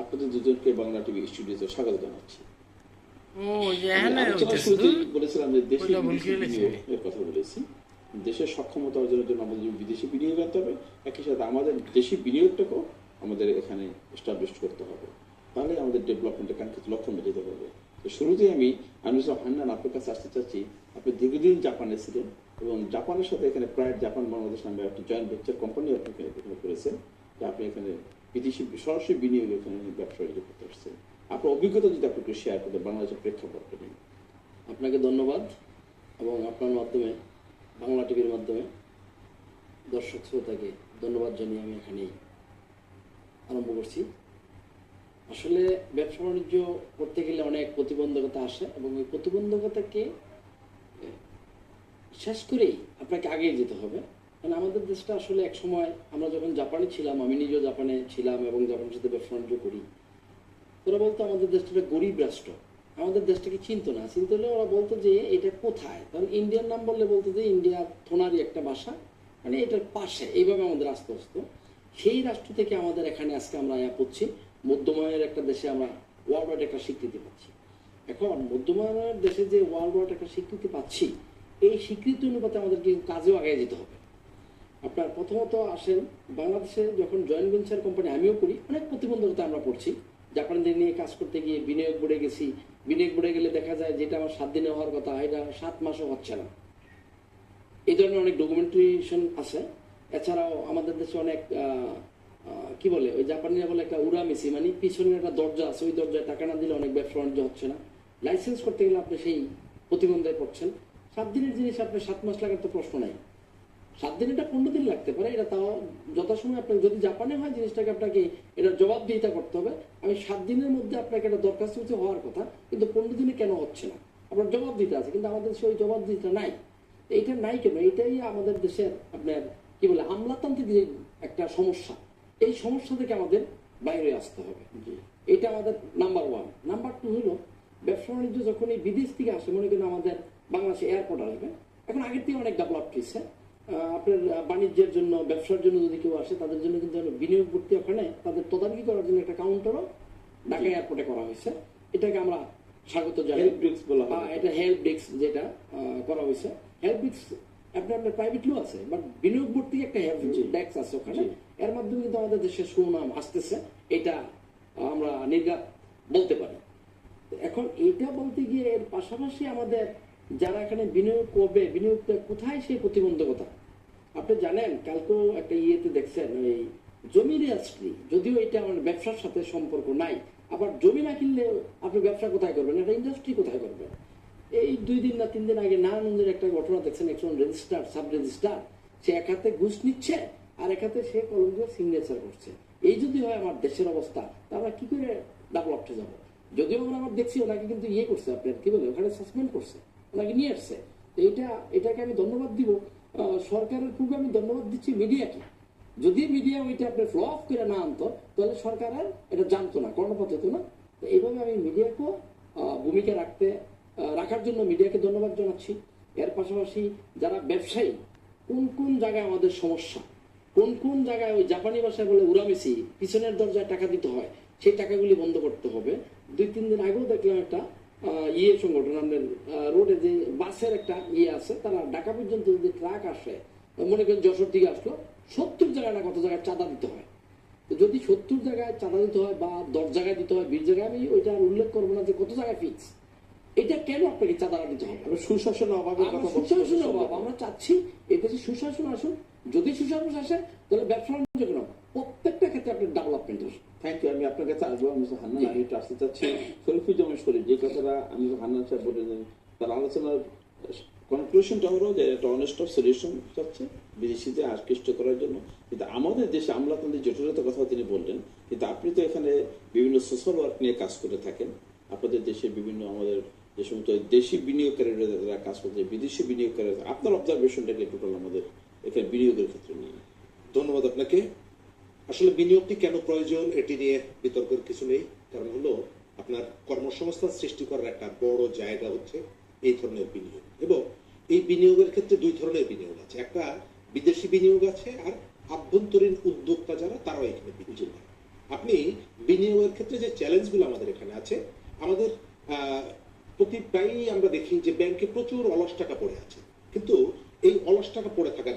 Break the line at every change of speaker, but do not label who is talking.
আপনাদের দুজনকে বাংলা টিভি স্টুডিওতে স্বাগত জানাচ্ছি? বলেছিলাম যে দেশে। বিনিয়োগের কথা বলেছি। দেশের সক্ষমতা অর্জনের জন্য আমাদের বিদেশি বিনিয়োগ আনতে হবে একই সাথে আমাদের দেশি বিনিয়োগটাকেও আমাদের এখানে এস্টাবলিশ করতে হবে। তাহলে আমাদের ডেভেলপমেন্টের কাঙ্ক্ষিত লক্ষ্য মেটাতে পারবে তো শুরুতেই আমি আমি হান্নান আপনার কাছে আসতে চাচ্ছি। আপনি দীর্ঘদিন জাপানে ছিলেন এবং জাপানের সাথে এখানে প্রায় জাপান বাংলাদেশ নামে একটা জয়েন্ট ভেঞ্চার কোম্পানি আপনি এখানে করেছেন। যে আপনি এখানে বিদেশি সরাসরি বিনিয়োগ এখানে ব্যবসা বাণিজ্য করতে আসছেন। আপনার অভিজ্ঞতা যদি আপনাকে শেয়ার করতে বাংলাদেশের প্রেক্ষাপটটা নিয়ে
আপনাকে ধন্যবাদ এবং আপনার মাধ্যমে, বাংলা টিভির মাধ্যমে দর্শক শ্রোতাকে ধন্যবাদ জানিয়ে আমি এখানেই আরম্ভ করছি। আসলে ব্যবসা বাণিজ্য করতে গেলে অনেক প্রতিবন্ধকতা আসে এবং ওই প্রতিবন্ধকতাকে শেষ করেই আপনাকে আগিয়ে যেতে হবে। কারণ আমাদের দেশটা আসলে এক সময় আমরা যখন জাপানে ছিলাম, আমি নিজেও জাপানে ছিলাম এবং জাপানের সাথে ব্যবসা বাণিজ্য করি। ওরা বলতো আমাদের দেশটা একটা গরিব রাষ্ট্র। আমাদের দেশটাকে চিনতো না? চিনতে হলে ওরা বলতো যে, এটা কোথায়? কারণ ইন্ডিয়ার নাম বললে বলতো যে, ইন্ডিয়া থোনারই একটা ভাষা মানে এটার পাশে, এইভাবে আমাদের আসতে আসতো। সেই রাষ্ট্র থেকে আমাদের এখানে আজকে আমরা আয়া করছি মধ্যমায়ের একটা দেশে আমরা ওয়ার্ল্ড ওয়াইড একটা স্বীকৃতি পাচ্ছি। এখন মধ্যমায়ের দেশে যে ওয়ার্ল্ড ওয়াইড একটা স্বীকৃতি পাচ্ছি, এই স্বীকৃতি অনুপাতে আমাদেরকে কাজেও আগে যেতে হবে। আপনার প্রথমত আসেন, বাংলাদেশে যখন জয়েন্ট ভেঞ্চার কোম্পানি আমিও করি, অনেক প্রতিবন্ধকতা আমরা পড়ছি। জাপানদের নিয়ে কাজ করতে গিয়ে বিনিয়োগ বোর্ডে গেছি। বিনিয়োগ বোর্ডে গেলে দেখা যায় যেটা আমার সাত দিনে হওয়ার কথা, এটা সাত মাসও হচ্ছে না। এই ধরনের অনেক ডকুমেন্টেশন আছে। এছাড়াও আমাদের দেশে অনেক কি বলে, ওই জাপানিরা বলে একটা উড়ামিসি মানে পিছনে একটা দরজা আছে, ওই দরজায় টাকা না দিলে অনেক ব্যবসা বাণিজ্য হচ্ছে না। লাইসেন্স করতে গেলে আপনি সেই প্রতিবন্ধে পড়ছেন। সাত দিনের জিনিস আপনি সাত মাস লাগার তো প্রশ্ন নাই। সাত দিন এটা পনেরো দিন লাগতে পারে? এটা তাও যথাসময় আপনার যদি জাপানে হয় জিনিসটাকে আপনাকে এটা জবাবদিহিতা করতে হবে। আমি সাত দিনের মধ্যে আপনাকে এটা দরখাস্ত হচ্ছে হওয়ার কথা কিন্তু পনেরো দিনে কেন হচ্ছে না? আপনার জবাব দিতে আছে কিন্তু আমাদের দেশে ওই জবাব দিতে নাই। তো এইটা নাই কেন? এটাই আমাদের দেশের আপনার কি বলে আমলাতান্ত্রিক যে একটা সমস্যা এই সমস্যা থেকে আমাদের বাইরে আসতে হবে। এটা আমাদের নাম্বার ওয়ান নাম্বার টু হলো ব্যবসা বাণিজ্য যখন এই বিদেশ থেকে আসে মনে করেন আমাদের বাংলাদেশে এয়ারপোর্ট আসবে এখন আগের থেকে অনেক ডেভেলপ হয়েছে। আপনার বাণিজ্যের জন্য ব্যবসার জন্য যদি কেউ আসে তাদের জন্য কিন্তু বিনিয়োগ করতে ওখানে তাদের তদারকি করার জন্য একটা কাউন্টারও ঢাকা এয়ারপোর্টে করা হয়েছে। এটাকে আমরা স্বাগত জানাই।
বলা হ্যাঁ,
এটা হেল্প ডেস্ক যেটা করা হয়েছে। হেল্প ডেস্ক আপনার আপনার প্রাইভেট লো আছে বাট বিনিয়োগ বোর্ড থেকে একটা হেল্প। ডেস্ক আছে ওখানে। এর মাধ্যমে কিন্তু আমাদের দেশের সুনাম আসতেছে। এটা আমরা নির্গাত বলতে পারি। এখন এটা বলতে গিয়ে এর পাশাপাশি আমাদের যারা এখানে বিনিয়োগ করবে, বিনিয়োগটা কোথায় সেই প্রতিবন্ধকতা? আপনি জানেন, কালকেও একটা ইয়েতে দেখছেন, ওই জমি রেজিস্ট্রি যদিও এটা আমার ব্যবসার সাথে সম্পর্ক নাই, আবার জমি না কিনলে আপনি ব্যবসা কোথায় করবেন? একটা ইন্ডাস্ট্রি কোথায় করবেন এই দুই দিন না তিন দিন আগে নারায়ণগঞ্জের একটা ঘটনা দেখছেন, একজন রেজিস্টার সাব রেজিস্টার সে এক হাতে ঘুষ নিচ্ছে আর এক হাতে সে কলম দিয়ে সিগনেচার করছে। এই যদি হয় আমার দেশের অবস্থা, তা আমরা কি করে ডেভেলপটে যাব? যদিও আমরা আমার দেখছি, ওনাকে কিন্তু ইয়ে করছে, আপনার কি বলে, ওখানে সাসপেন্ড করছে। ওনাকে নিয়ে আসছে। এটা, এটাকে আমি ধন্যবাদ দিব। সরকারের পূর্বে আমি ধন্যবাদ দিচ্ছি মিডিয়াকে। যদি মিডিয়া ওইটা আপনি ফ্লো অফ করে না আনতো, তাহলে সরকারের এটা জানতো না কর্ণপাত হতো না। তো এইভাবে আমি মিডিয়াকেও ভূমিকা রাখতে রাখার জন্য মিডিয়াকে ধন্যবাদ জানাচ্ছি। এর পাশাপাশি যারা ব্যবসায়ী, কোন কোন জায়গায় আমাদের সমস্যা? কোন কোন জায়গায় ওই জাপানি ভাষায় বলে উড়ামিসি পিছনের দরজায় টাকা দিতে হয়, সেই টাকাগুলি বন্ধ করতে হবে। দুই, তিন দিন আগেও দেখলাম একটা ইয়ে সংগঠন আমাদের রোডে যে বাসের একটা ইয়ে আছে তারা ঢাকা পর্যন্ত যদি ট্রাক আসে মনে করেন যশোর দিকে আসলো সত্তর জায়গায় না কত জায়গায় চাঁদা দিতে হয়? যদি সত্তর জায়গায় চাঁদা দিতে হয় বা দশ জায়গায় দিতে হয় বিশ জায়গায় আমি ওইটা উল্লেখ করব না যে কত জায়গায় ফিক্স এটা কেন আপনাকে চাঁদাটা দিতে হবে?
কথা বলছি।
সুশাসনের অভাব আমরা চাচ্ছি এদেশে সুশাসন আসুন যদি সুশাসন আসে, তাহলে ব্যবসা বাণিজ্য কেন প্রত্যেকটা ক্ষেত্রে আপনার ডেভেলপমেন্ট আসবে
থ্যাংক ইউ আমি আপনার কাছে আসব, আমি হান্নান আমি একটু আসতে চাচ্ছি শরীফুজ্জামান শরীফ যে কথাটা আমি হান্নান সাহেব বলেছেন তার আলোচনার কনক্লুশনটা হলো যে একটা অনেস্ট অফ সলিউশন চাচ্ছে বিদেশিতে আকৃষ্ট করার জন্য। কিন্তু আমাদের দেশে আমলাতন্ত্রের জটিলতার কথা তিনি বললেন, কিন্তু আপনি তো এখানে বিভিন্ন সোশ্যাল ওয়ার্ক নিয়ে কাজ করে থাকেন। আপনাদের দেশে বিভিন্ন আমাদের যে সমস্ত দেশি বিনিয়োগকারীরা কাজ করছে, বিদেশি বিনিয়োগকারীরা, আপনার অবজারভেশনটাকে টোটাল আমাদের? এখানে বিনিয়োগের ক্ষেত্রে নিয়ে।
ধন্যবাদ আপনাকে। আসলে বিনিয়োগটি কেন প্রয়োজন এটি নিয়ে বিতর্কের কিছু নেই। কারণ হলো, আপনার কর্মসংস্থান সৃষ্টি করার একটা বড় জায়গা হচ্ছে এই ধরনের বিনিয়োগ। এবং এই বিনিয়োগের ক্ষেত্রে দুই ধরনের বিনিয়োগ আছে। একটা বিদেশি বিনিয়োগ আছে আর আভ্যন্তরীণ উদ্যোক্তা যারা, তারাও এখানে বিনিয়োগ আপনি বিনিয়োগের ক্ষেত্রে যে চ্যালেঞ্জগুলো আমাদের এখানে আছে, আমাদের প্রতি প্রায়ই আমরা দেখি যে ব্যাংকে প্রচুর অলস টাকা পড়ে আছে। কিন্তু এই অলস টাকা পড়ে থাকার